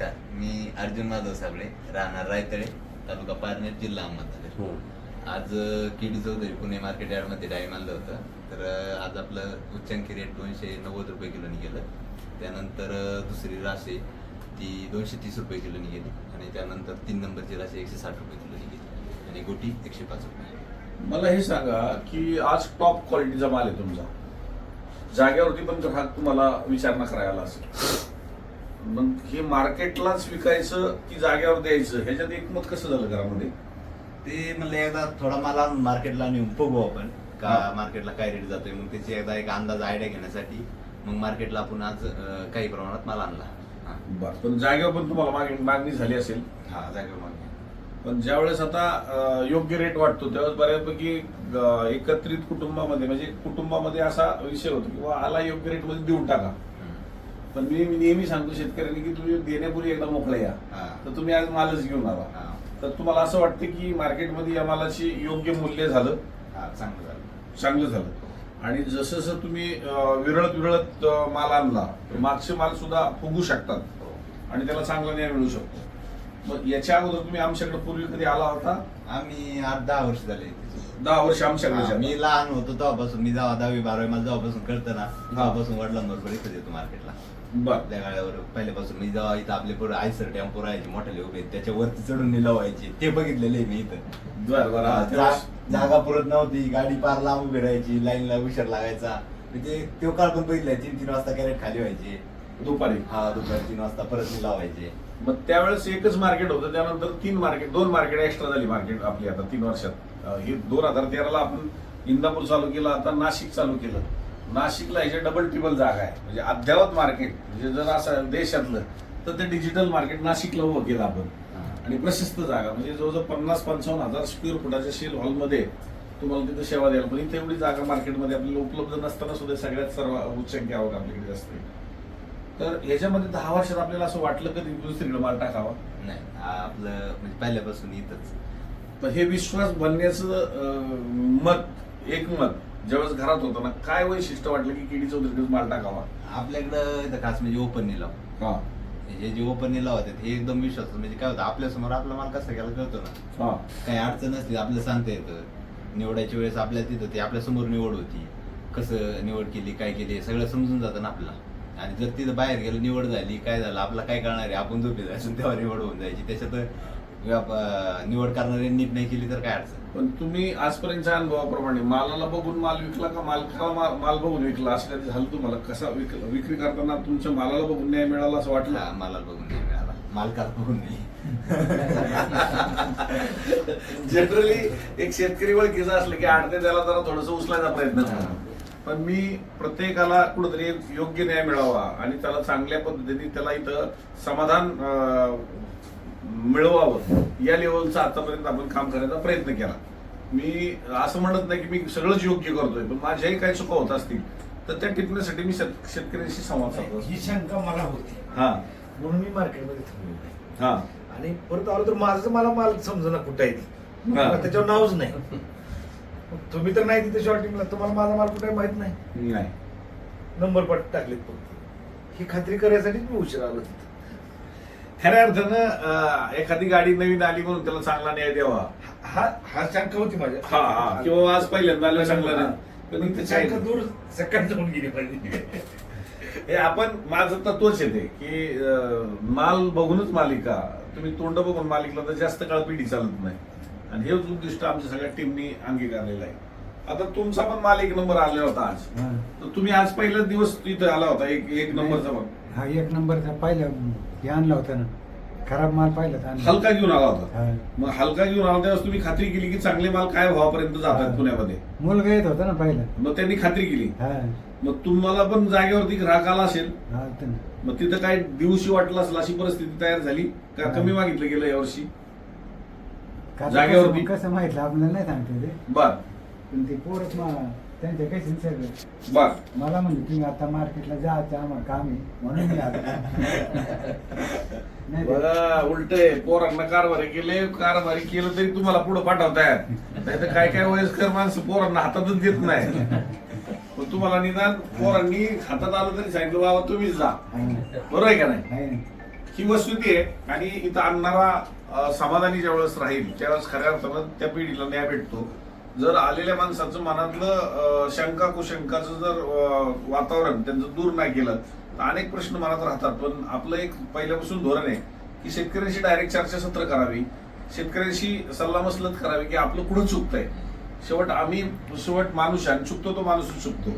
मी अर्जुन माधव साबळे राहणार रायतळे तालुका पारनेर जिल्हा अहमदनगर. आज अ, केडी चौधरी पुणे मार्केट यार्डमध्ये डाळिंब आणलं होतं. तर आज आपलं उच्चांकी रेट दोनशे नव्वद रुपये किलोनी गेलं त्यानंतर दुसरी राशी ती दोनशे तीस रुपये किलोनी गेली आणि त्यानंतर तीन नंबरची राशी एकशे साठ रुपये किलोनी गेली आणि गोटी एकशे पाच रुपये. मला हे सांगा की आज टॉप क्वालिटीचा माल आहे तुमचा. जागेवरती पण ग्राहक तुम्हाला विचारणा करायला असेल मग हे मार्केटलाच विकायचं की जागेवर द्यायचं? ह्याच्यात एकमत कसं झालं घरामध्ये? ते म्हणलं एकदा थोडा मला मार्केटला नेऊन बघू आपण. का. मार्केटला काय रेट जातोय? मग त्याची एकदा एक अंदाज आयडिया घेण्यासाठी मग मार्केटला आपण आज अ, काही प्रमाणात माल आणला. हा. बरं पण जागेवर पण तुम्हाला मागणी मागणी झाली असेल? हा जागेवर मागणी पण ज्यावेळेस आता अं, योग्य रेट वाटतो त्यावेळेस बऱ्यापैकी अं, एकत्रित कुटुंबामध्ये म्हणजे कुटुंबामध्ये असा विषय होतो की बुवा आला योग्य रेटमध्ये देऊन टाका. पण मी नेहमी सांगतो शेतकऱ्यांनी की तुम्ही देण्यापूर्वी एकदा मोकळे या. हा. तर तुम्ही आज मालच घेऊन आला. हा. तर तुम्हाला असं वाटतं की मार्केटमध्ये या मालाची योग्य मूल्य झालं? हा, चांगलं झालं. चांगलं झालं. आणि जसं जसं तुम्ही विरळत विरळत माल आणला तर मागचे माल सुद्धा फुगू शकतात. हो. आणि त्याला चांगला न्याय मिळू शकतो. मग याच्या अगोदर तुम्ही आमच्याकडे पूर्वी कधी आला होता? आम्ही आठ दहा वर्ष झाले. दहा वर्ष हा, आमच्याकडे मी लहान होतो तेव्हापासून. मी जेव्हा दहावी बारावी मला जेव्हापासून कळतं ना तेव्हापासून वडिलांबरोबर इथं येतो मार्केटला. बर. आपल्या गाड्यावर पहिल्यापासून मी जेव्हा इथं आपले पुढे आयसर टेम्पो राहायचे मोठे उभे त्याच्यावरती चढून निलाव व्हायचे ते बघितलेले मी इथं. बर बर. हा, जा- जागा पुरत नव्हती. गाडी पार लांब उभी राहायची लाईनला उशीर लागायचा. म्हणजे तो काळ पण बघितलाय तीन तीन वाजता कॅरेट खाली व्हायचे. दुपारी. हा दुपारी तीन वाजता परत निलाव व्हायचे मग त्यावेळेस एकच मार्केट होतं त्यानंतर तीन मार्केट दोन मार्केट एक्स्ट्रा झाली मार्केट आपली आता तीन वर्षात. हे दोन हजार तेराला आपण इंदापूर चालू केलं आता नाशिक चालू केलं. नाशिकला ह्याच्या डबल ट्रिपल जागा आहे. म्हणजे अद्ययावत मार्केट म्हणजे जर असं देशातलं तर ते डिजिटल मार्केट नाशिकला उभं केलं आपण. आणि प्रशस्त जागा. म्हणजे जवळजवळ पन्नास पंचावन्न हजार स्क्वेअर फुटाच्या शेल हॉलमध्ये तुम्हाला तिथं सेवा द्यायला. पण इथे एवढी जागा मार्केटमध्ये आपल्याला उपलब्ध नसताना सुद्धा सगळ्यात सर्व उच्चांकी आवक आपल्याकडे असते. तर ह्याच्यामध्ये दहा वर्षात आपल्याला असं वाटलं कधी दुसरीकडे माल टाकावा? नाही आपलं म्हणजे पहिल्यापासून इथंच. पण हे विश्वास बनण्याचं मत एक मत ज्यावेळेस घरात होतं ना काय वैशिष्ट्य वाटलं की केडी चौधरीकडे माल टाकावा? आपल्याकडं इथं खास म्हणजे ओपन निलाव हा. हे जे ओपन निलाव होते हे एकदम विश्वास म्हणजे काय होतं आपल्यासमोर आपला माल कसा गेला कळतो ना. हा. काही अडचण नसली आपल्याला सांगता येतं. निवडायच्या वेळेस आपल्या तिथं ते आपल्यासमोर निवड होती. कसं निवड केली काय केली सगळं समजून जातं ना आपल्याला. आणि जर तिथं बाहेर गेलं निवड झाली काय झालं आपला काय कळणार आहे? आपण झोपी जायचं तेव्हा निवड होऊन जायची. त्याच्यात निवड करणारे नीट नाही केली तर काय अडचण? पण तुम्ही आजपर्यंतच्या अनुभवाप्रमाणे मालाला बघून माल विकला का? मालकाला मा- माल बघून विकला? असं कधी झालं तुम्हाला कसा विक- विक्री करताना तुमच्या मालाला बघून न्याय मिळाला असं वाटलं? हा, मला बघून नाही मिळाला. मालकाला बघून नाही. जनरली एक शेतकरी ओळखीचा असलं की आडते त्याला जरा थोडस उचलायचा प्रयत्न. पण मी प्रत्येकाला कुठेतरी योग्य न्याय मिळावा आणि त्याला चांगल्या पद्धतीने त्याला इथं समाधान मिळवावं. या लेवलचा आतापर्यंत आपण काम करण्याचा प्रयत्न केला. मी असं म्हणत नाही की मी सगळंच योग्य करतोय पण माझ्याही काही चुका होत असतील तर त्या टिपण्यासाठी मी शेत- शेतकऱ्यांशी संवाद साधतो ही शंका मला होती. हा. म्हणून मी मार्केटमध्ये थांबलो हा. आणि परत आलो तर माझं मला माल समजना कुठं आहे? त्याच्यावर नावच नाही. तुम्ही तर नाही तिथे शॉर्टिंगला तुम्हाला माझा माल कुठे माहीत नाही? नाही. नंबर पट टाकलेत फक्त. ही खात्री करायसाठीच मी उशीर आलो तिथं. खऱ्या अर्थानं एखादी गाडी नवीन आली म्हणून त्याला चांगला न्याय द्यावा. हा हा शंका होती माझ्या. हा हा. किंवा आज पहिल्यांदा आलं चांगला पण ती शंका दूर सेकंड जाऊन गेली पाहिजे हे आपण माझं तत्वच येते की अं, माल बघूनच मालिका. तुम्ही तोंड बघून मालिकला तर जास्त काळ पिढी चालत नाही. आणि हेच उद्दिष्ट आमच्या सगळ्या टीमनी अंगीकारलेलं आहे. आता तुमचा पण माल एक नंबर आलेला होता आज. हा. तर तुम्ही आज पहिलाच दिवस इथं आला होता एक एक नंबरचा पण. हा एक नंबरचा पहिला हे आणला होता ना. खराब माल पाहिला आणला. हलका घेऊन आला होता. हा. मग हलका घेऊन आला त्यावेळेस तुम्ही खात्री केली की चांगले माल काय भावापर्यंत जातात. पुण्यामध्ये. मुलगा येत होता ना पहिला. मग त्यांनी खात्री केली. हा. मग तुम्हाला पण जागेवरती ग्राहक आला असेल. हा. मग तिथं काय दिवशी वाटलं असेल अशी परिस्थिती तयार झाली? का. कमी मागितलं गेलं यावर्षी का- जागेवरती? कसं- माहितलं? आपल्याला नाही सांगते ते बर. पण ते पोरच मा त्यांच्या कशी सगळं बर. मला म्हणले तुम्ही आता मार्केटला जायचं आम्हाला काम आहे. म्हणून मी आलो. नाही ते- बघा उलट पोरांना कारभारी केले कारभारी केलं तरी तुम्हाला पुढे पाठवताय नाही तर काय काय वयस्कर माणसं पोरांना हातातच देत नाही पण तुम्हाला निदान पोरांनी हातात आलं तरी सांगितलं बाबा तुम्हीच जा. बरोबर आहे का नाही. ही वस्तुती आहे आणि इथं आणणारा समाधानी ज्यावेळेस राहील त्यावेळेस खऱ्या अर्थानं त्या पिढीला न्याय भेटतो. जर आलेल्या माणसाचं मनातलं शंका कुशंकाचं जर वातावरण त्यांचं दूर नाही केलं तर अनेक प्रश्न मनात राहतात. पण आपलं एक पहिल्यापासून धोरण आहे की शेतकऱ्यांशी डायरेक्ट चर्चासत्र करावी शेतकऱ्यांशी सल्लामसलत करावी की आपलं कुठं चुकतंय. शेवट आम्ही शेवट माणूस आणि चुकतो तो माणूसच चुकतो.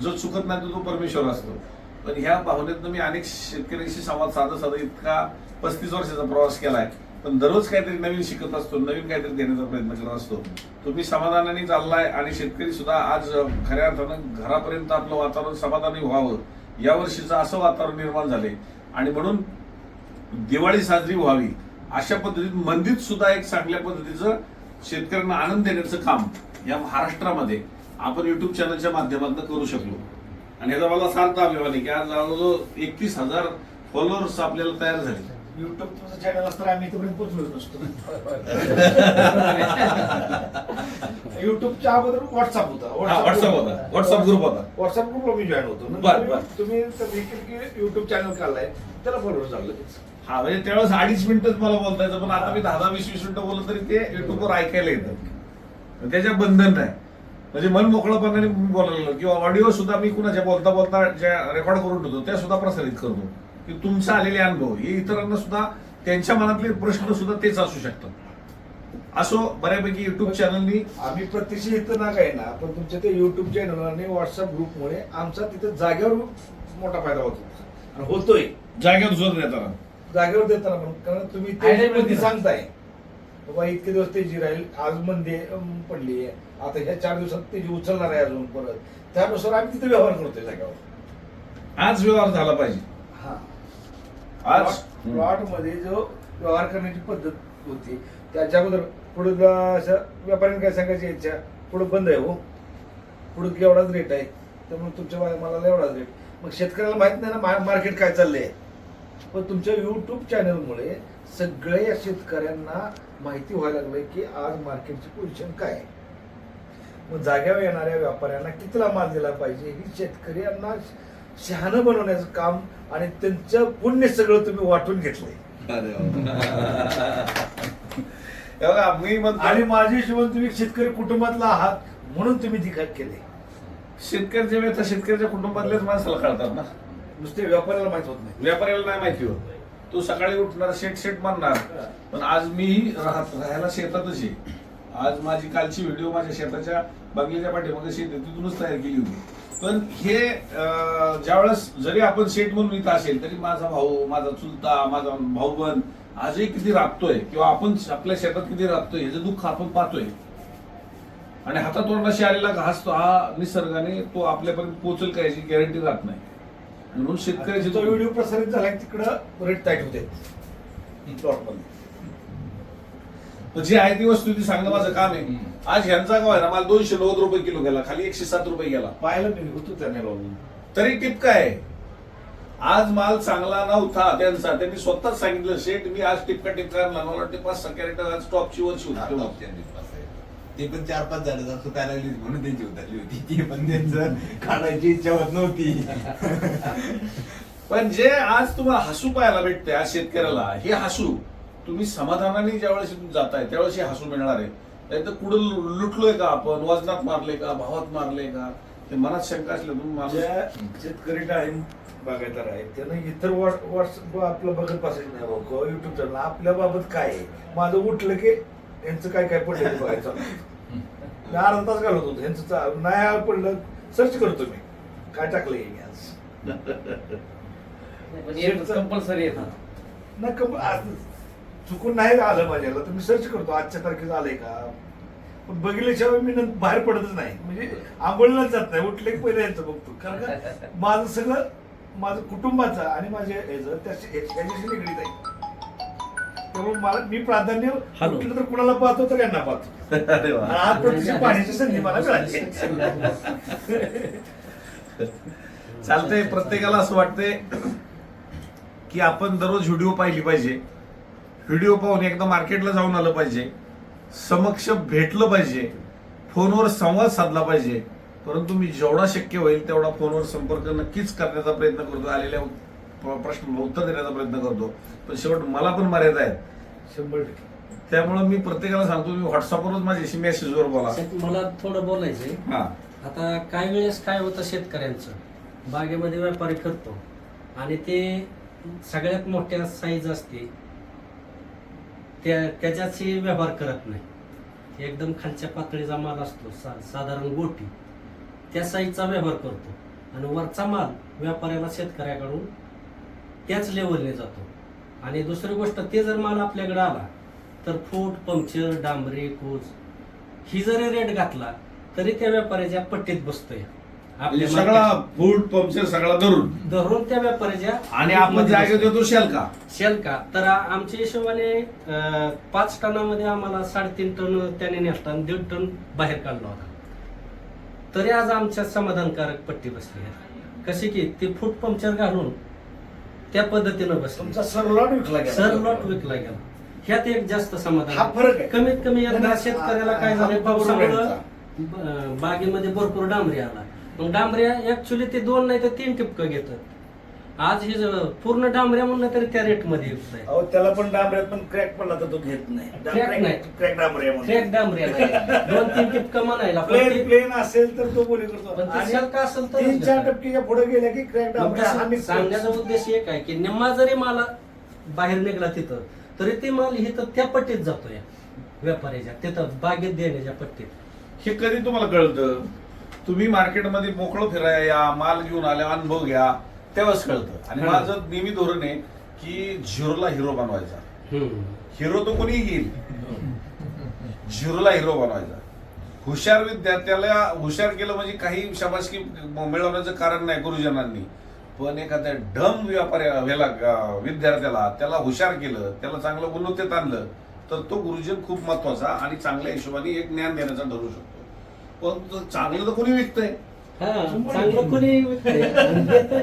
जो चुकत नाही तो परमेश्वर असतो. पण ह्या भावनेतनं मी अनेक शेतकऱ्यांशी संवाद साधत साधत इतका पस्तीस वर्षाचा प्रवास केलाय. पण दररोज काहीतरी नवीन शिकत असतो नवीन काहीतरी देण्याचा प्रयत्न करत असतो. तुम्ही समाधानाने चाललाय आणि शेतकरी सुद्धा आज खऱ्या अर्थानं घरापर्यंत आपलं वातावरण समाधानी व्हावं. या वर्षीचं असं वातावरण निर्माण झाले आणि म्हणून दिवाळी साजरी व्हावी अशा पद्धतीत मंदिर सुद्धा एक चांगल्या पद्धतीचं शेतकऱ्यांना आनंद देण्याचं काम या महाराष्ट्रामध्ये आपण युट्यूब चॅनलच्या माध्यमातून करू शकलो. आणि ह्याचा मला सार्थ अभिमान आहे की आज जवळजवळ एकतीस हजार फॉलोअर्स आपल्याला तयार झाले. युट्यूब तुमचं चॅनल असतं आम्ही इथपर्यंत पोहोचलो नसतो. युट्यूबच्या अगोदर व्हॉट्सअप होता. व्हॉट्सअप होता. व्हॉट्सअप ग्रुप होता. व्हॉट्सअप ग्रुपला मी जॉईन होतो. बर. तुम्ही केलं की युट्यूब चॅनल काढलाय त्याला फॉलोअर झालं हा म्हणजे त्यावेळेस अडीच मिनिटच मला बोलता येतं पण आता मी दहा दहा वीस वीस मिनिटं बोललं तरी ते युट्यूबवर ऐकायला येतं त्याच्या बंधन नाही. म्हणजे मन मोकळपणाने मी बोलायला लागलो. किंवा ऑडिओ सुद्धा मी कुणाच्या बोलता बोलता ज्या रेकॉर्ड करून ठेवतो त्या सुद्धा प्रसारित करतो. की तुमचा आलेले अनुभव हे इतरांना सुद्धा त्यांच्या मनातले प्रश्न सुद्धा तेच असू शकतात. असो बऱ्यापैकी युट्यूब चॅनलनी आम्ही प्रत्यक्ष इथं ना काय ना पण तुमच्या ते युट्यूब चॅनल आणि व्हॉट्सअप ग्रुपमुळे आमचा तिथं जागेवर मोठा फायदा होतो. आणि होतोय. जागेवर जोर देताना. जागेवर देताना पण कारण तुम्ही दिला. सांगताय. बाबा इतके दिवस तेजी राहील आज मंदी पडली आता ह्या चार दिवसात तेजी उचलणार आहे अजून परत त्यानुसार आम्ही तिथे व्यवहार करतोय जागेवर आज व्यवहार झाला पाहिजे. हा. आज? प्लॉटमध्ये जो व्यवहार करण्याची पद्धत होती त्याच्या अगोदर पुढे व्यापाऱ्यांनी काय सांगायची इच्छा पुढे बंद आहे हो. पुढे एवढाच रेट आहे. त्यामुळे तुमच्या मा- मालाला एवढाच रेट मग शेतकऱ्याला माहीत नाही ना मार्केट काय चाललंय. पण तुमच्या युट्यूब चॅनलमुळे सगळ्या शेतकऱ्यांना माहिती व्हायला लागलंय की आज मार्केटची पोझिशन काय आहे. मग जाग्यावर येणाऱ्या व्यापाऱ्यांना कितीला माल दिला पाहिजे? ही शेतकऱ्यांना शहाणं बनवण्याचं काम आणि त्यांचं पुण्य सगळं तुम्ही वाटून घेतलंय. बघा, मी म्हणतो आणि माझ्या हिशोबाने तुम्ही शेतकरी कुटुंबातला आहात म्हणून तुम्ही काय केले शेतकऱ्याच्या व्यथा शेतकऱ्याच्या कुटुंबातल्याच माणसाला कळतात ना. नुसते व्यापाऱ्याला माहीत होत नाही. व्यापाऱ्याला नाही माहिती होत. तो सकाळी उठणार शेट शेट मानणार पण आज मी राहत राहायला शेतातच आहे. आज माझी कालची व्हिडिओ माझ्या शेताच्या बंगल्याच्या पाठीमागे शेत आहे तिथूनच तयार केली होती. पण हे ज्यावेळेस जरी आपण शेट म्हणून इथं असेल तरी माझा भाऊ माझा चुलता माझा भाऊबंद आजही किती राबतोय किंवा आपण आपल्या शेतात किती राबतोय ह्याचं दुःख आपण पाहतोय. आणि हातातोंडाशी आलेला घास तो हा निसर्गाने तो आपल्यापर्यंत पोचल का याची गॅरंटी राहत नाही. म्हणून शेतकऱ्याची तो व्हिडिओ प्रसारित झाला तिकडं रेट टाईट होते. प्लॉटमध्ये तर जी आहे ती वस्तू ती सांगणं माझं काम आहे. आज ह्यांचा गाव आहे ना मला दोनशे नव्वद रुपये किलो गेला खाली एकशे सात रुपये गेला. पाहायला मी होतो त्याने लावून. तरी टिप काय? आहे? आज माल चांगला नव्हता त्यांचा त्यांनी स्वतःच सांगितलं शेट मी आज टिपका टिपका मला वाटते पाच सहा कॅरेट आज टॉपची वर्षी होती top च्या दिवसात आहे. ते पण चार पाच झाडं जास्त लागली म्हणून त्यांची उतरली होती. ती पण त्यांचं काढायची इच्छा होत नव्हती. पण जे आज तुम्हाला हसू पाहायला भेटते आज शेतकऱ्याला हे हसू. तुम्ही समाधानाने ज्यावेळेस इथून जाताय त्यावेळेस हे हसू मिळणार आहे. नाही तर कुठं लुटलोय का आपण? वजनात मारले का? भावात मारले का? ते मनात शंका असल्या तुम्ही शेतकरी डाळिंब बागायदार आहेत त्यांना इतर व्हॉट्सअप आपलं बघत बसायचं नाही भाऊ किंवा युट्यूब चॅनल आपल्या बाबत काय आहे? माझं उठलं की यांचं काय काय पडलं ते बघायचं. मी अर्धा तास घालत होतो. यांचं चा- नाही पडलं सर्च करतो मी. काय टाकलं हे आज कंपल्सरी येतात नाही कम आज चुकून नाही आलं माझ्याला तर मी सर्च करतो आजच्या तारखेचं आलंय का? पण बघितल्याशिवाय मी नंतर बाहेर पडतच नाही. म्हणजे आंघोळीलाच जात नाही. उठले की पहिले यांचं बघतो. कारण का? माझं सगळं माझं कुटुंबाचं आणि माझ्या ह्याचं त्याशी याच्याशी निगडीत आहे. त्यामुळे मला मी प्राधान्य तर कुणाला पाहतो तर यांना पाहतो. आज प्रत्यक्ष पाण्याची संधी मला मिळाली. चालतंय प्रत्येकाला असं वाटतंय की आपण दररोज व्हिडिओ पाहिली पाहिजे. व्हिडिओ पाहून एकदा मार्केटला जाऊन आलं पाहिजे. समक्ष भेटलं पाहिजे. फोनवर संवाद साधला पाहिजे. परंतु मी जेवढा शक्य होईल तेवढा फोनवर संपर्क नक्कीच करण्याचा प्रयत्न करतो आलेल्या प्रश्न उत्तर देण्याचा प्रयत्न करतो. पण शेवट मला पण मर्यादा आहेत. शंभर टक्के. त्यामुळे मी प्रत्येकाला सांगतो मी व्हॉट्सअपवरच माझ्याशी मेसेजवर बोला. मला थोडं बोलायचंय. हा. आता काही वेळेस काय होतं शेतकऱ्यांचं? बागेमध्ये व्यापारी करतो. आणि ते सगळ्यात मोठ्या साईज असते. त्या त्याच्याशी व्यवहार करत नाही. एकदम खालच्या पातळीचा माल असतो सा साधारण गोटी. त्या साईजचा व्यवहार करतो. आणि वरचा माल व्यापाऱ्याला शेतकऱ्याकडून त्याच लेवलने जातो. आणि दुसरी गोष्ट ते जर माल आपल्याकडे आला तर फूट पंक्चर डांबरी कूच ही जरी रेट घातला तरी त्या व्यापाऱ्याच्या पट्टीत बसतोय. म्हणजे आपल्या सगळा फूड पंक्चर सगळा धरून. धरून त्या व्यापाऱ्याच्या आणि आपण जागे देतो शेल का? शेल का? तर आमच्या हिशोबाने पाच टनामध्ये आम्हाला साडेतीन टन त्याने नेसला दीड टन बाहेर काढला होता. तरी आज आमच्या समाधानकारक पट्टी बसली आहे. कशी की ते फूट पंक्चर घालून त्या पद्धतीनं बसली. तुमचा सरलॉट विकला गेला. सर लॉट विकला गेला. ह्यात एक जास्त समाधान. हा फरक आहे. कमीत कमी यंदा शेतकऱ्याला काय झालं पावसामुळं बागेमध्ये भरपूर डांबरी आला. मग डांबऱ्या ऍक्च्युली ते दोन नाही तर तीन टिपकं घेतात. आज हे पूर्ण डांबऱ्या म्हणलं तरी त्या रेटमध्ये विकताय अहो त्याला पण डांबऱ्यात पण क्रॅक पडला तर तो घेत नाही. Crack नाही. क्रॅक डांबऱ्या क्रॅक डांबऱ्या नाही. दोन तीन टिपकं म्हणायला पण प्लेन ते- प्लेन असेल तर तो बोली करतो पण ते आणि शेल का असेल तर तीन चार टक्केच्या पुढे गेल्या की क्रॅक मग डांबऱ्या हा निघतो. सांगण्याचा उद्देश एक आहे की निम्मा जरी मला बाहेर निघला तिथं तरी ते माल इथं त्या पट्टीत जातो या व्यापाऱ्याच्या तिथं बागेत देण्याच्या पट्टीत. हे कधी तुम्हाला कळतं? तुम्ही मार्केटमध्ये मोकळं फिराया या माल घेऊन आल्या अनुभव घ्या. तेव्हाच कळतं. आणि. माझं नेहमी धोरण आहे की झिरोला हिरो बनवायचा. हिरो तो कोणी घेईल झिरोला हिरो बनवायचा. हुशार विद्यार्थ्याला हुशार केलं म्हणजे काही शाबासकी मिळवण्याचं कारण नाही गुरुजनांनी. पण एखाद्या ह्याला अं, विद्यार्थ्याला त्याला हुशार केलं त्याला चांगलं उन्नतीत आणलं तर तो गुरुजन खूप महत्त्वाचा आणि चांगल्या हिशोबाने एक ज्ञान देण्याचा ठरू शकतो. पण तो चांगलं तर कोणी विकतंय? चांगलं कोणी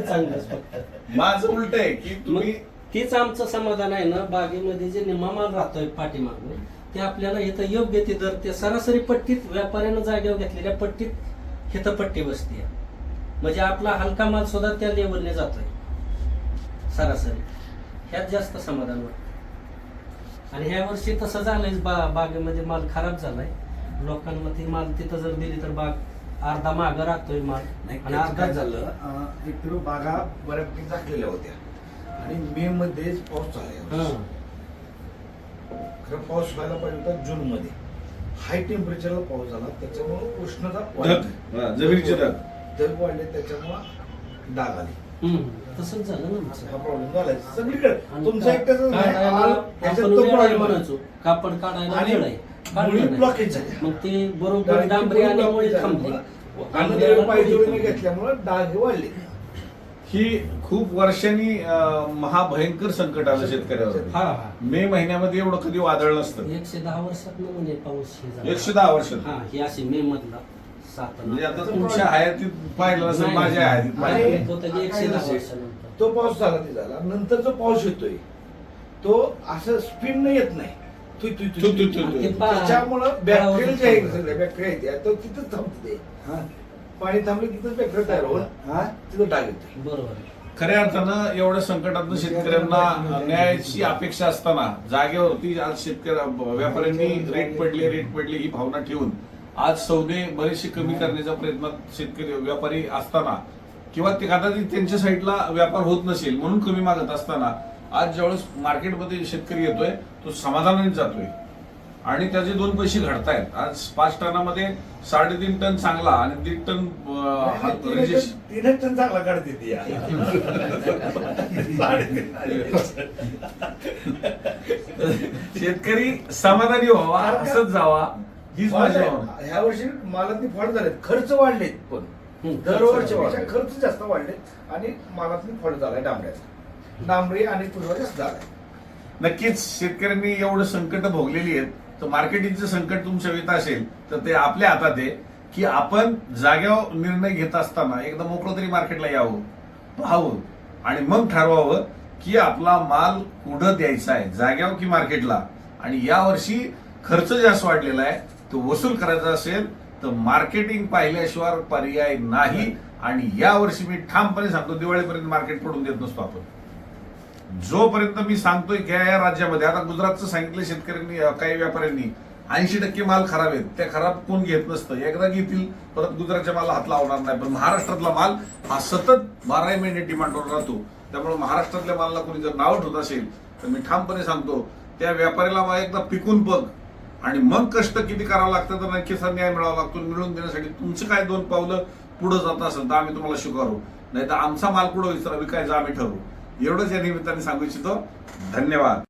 चांगलंच फक्त. माझं उलट आहे की तुम्ही मग तीच आमचं समाधान आहे ना बागेमध्ये जे निम्मा माल राहतोय पाठीमागून ते आपल्याला इथं योग्य ते दर ते सरासरी पट्टीत व्यापाऱ्यानं जागेवर घेतलेल्या पट्टीत हिथं पट्टी बसते. म्हणजे आपला हलका माल सुद्धा त्या लेवलने जातोय. सरासरी. ह्यात जास्त समाधान वाटतं. आणि ह्या वर्षी तसं झालंय बा बागेमध्ये माल खराब झालाय. लोकांना ती माल तिथं जर दिली तर बाग अर्धा मागं राहतोय माल. नाही आणि त्याचं अर्धा काय झालं अं, एक तर बागा बऱ्यापैकी झाकलेल्या होत्या. आणि मे मध्येच पाऊस झाला यावर्षी. हा. खरं पाऊस व्हायला पाहिजे होता जून मध्ये. हाय टेम्परेचरला पाऊस झाला त्याच्यामुळे उष्णता वाढली. हा, जमिनीचे ढग. वाढले त्याच्यामुळे डाग आले. हम्म, तसंच झालं ना आमचं. हा प्रॉब्लेम झालाय. सगळीकडे. आणि तुमचा का- एकट्याच नाही. काढायला आपण आहे म्हणायचो. कापड काढायला आणि वेळ आहे. काढलं मुळी. मग ते बरोबर डांबरी आणि मुळी थांबली अन्नद्रव्य पायदळीने. घेतल्यामुळे डाग हे वाढले. ही खूप वर्षांनी अं, महाभयंकर संकट आलं शेतकऱ्यावर. हा हा. मे महिन्यामध्ये एवढं कधी वादळ नसतं. एकशे दहा वर्षात म्हणे पाऊस हे झाला. एकशे दहा वर्ष हा ही अशी मे मधला सात म्हणजे आता तुमच्या हयातीत पाहिलं असेल नाही. माझ्या हयातीत नाही, पाहिलं. नाही, होतं की एकशे दहा वर्षानंतर. तो पाऊस झाला ते झाला. नंतर जो पाऊस येतोय तो असं स्पीड न येत नाही. तुई तुई तु- तु- तु- ते तु. पा- त्याच्यामुळं बॅक्टेरिया जे आहे. सगळ्या बॅक्टेरिया आहेत तो तिथंच थांबते पाणी थांबले तिथंच बॅक्टेरिया तयार होऊन हा तिथं डाग बरोबर. खऱ्या अर्थानं एवढ्या संकटातून शेतकऱ्यांना न्यायाची अपेक्षा असताना जागेवरती आज शेतकऱ्या व्यापाऱ्यांनी रेट पडले रेट पडले ही भावना ठेवून आज सौदे बरेचसे कमी करण्याच्या प्रयत्नात शेतकरी व्यापारी असताना किंवा ते कदाचित त्यांच्या साईडला व्यापार होत नसेल म्हणून कमी मागत असताना आज ज्यावेळेस मार्केटमध्ये शेतकरी येतोय तो समाधानाने जातोय. आणि त्याचे दोन पैसे घडतायत. आज पाच टनामध्ये साडेतीन टन चांगला आणि दीड टन अं, हा तीनच रिजेश- टन- तीनच टन चांगला काढते ती या. साडेतीन. शेतकरी समाधानी व्हावा हसत जावा हीच माझी भावना. ह्या वर्षी मालातली फळ झालेत. खर्च वाढलेत पण. दरवर्षीपेक्षा खर्च जास्त वाढलेत आणि मालातली फळ झालाय डांबऱ्याचा. डांबरी आणि तुझा झालाय नक्कीच शेतकऱ्यांनी एवढं संकट भोगलेली आहेत तर मार्केटिंगचं संकट तुमच्या येत असेल तर ते आपल्या हातात आहे की आपण जाग्यावर निर्णय घेत असताना एकदा मोकळं तरी मार्केटला यावं पाहावं आणि मग ठरवावं की आपला माल कुठं द्यायचा आहे जाग्यावर की मार्केटला. आणि यावर्षी खर्च जास्त वाढलेला आहे तो वसूल करायचा असेल तर मार्केटिंग पाहिल्याशिवाय पर्याय नाही. आणि यावर्षी मी ठामपणे सांगतो दिवाळीपर्यंत मार्केट पडून देत नसतो आपण. जोपर्यंत मी सांगतोय की या राज्यामध्ये आता गुजरातचं सांगितलं शेतकऱ्यांनी काही व्यापाऱ्यांनी ऐंशी टक्के माल खराब आहेत ते खराब कोण घेत नसतं. एकदा घेतील परत गुजरातच्या माल हात लावणार नाही. पण महाराष्ट्रातला माल हा सतत बाराही महिने डिमांडवर राहतो. त्यामुळे महाराष्ट्रातल्या मालाला कोणी जर नाव ठेवत असेल तर मी ठामपणे सांगतो त्या व्यापाऱ्याला मला एकदा पिकून बघ. आणि मग कष्ट किती करावं लागतं तर नक्कीच न्याय मिळावा लागतो. मिळवून देण्यासाठी तुमचं काय दोन पावलं पुढे जात असेल तर आम्ही तुम्हाला स्वीकारू. नाही तर आमचा माल पुढे विचारा विकायचा आम्ही ठरवू. एवढंच या निमित्ताने सांगू इच्छितो. धन्यवाद.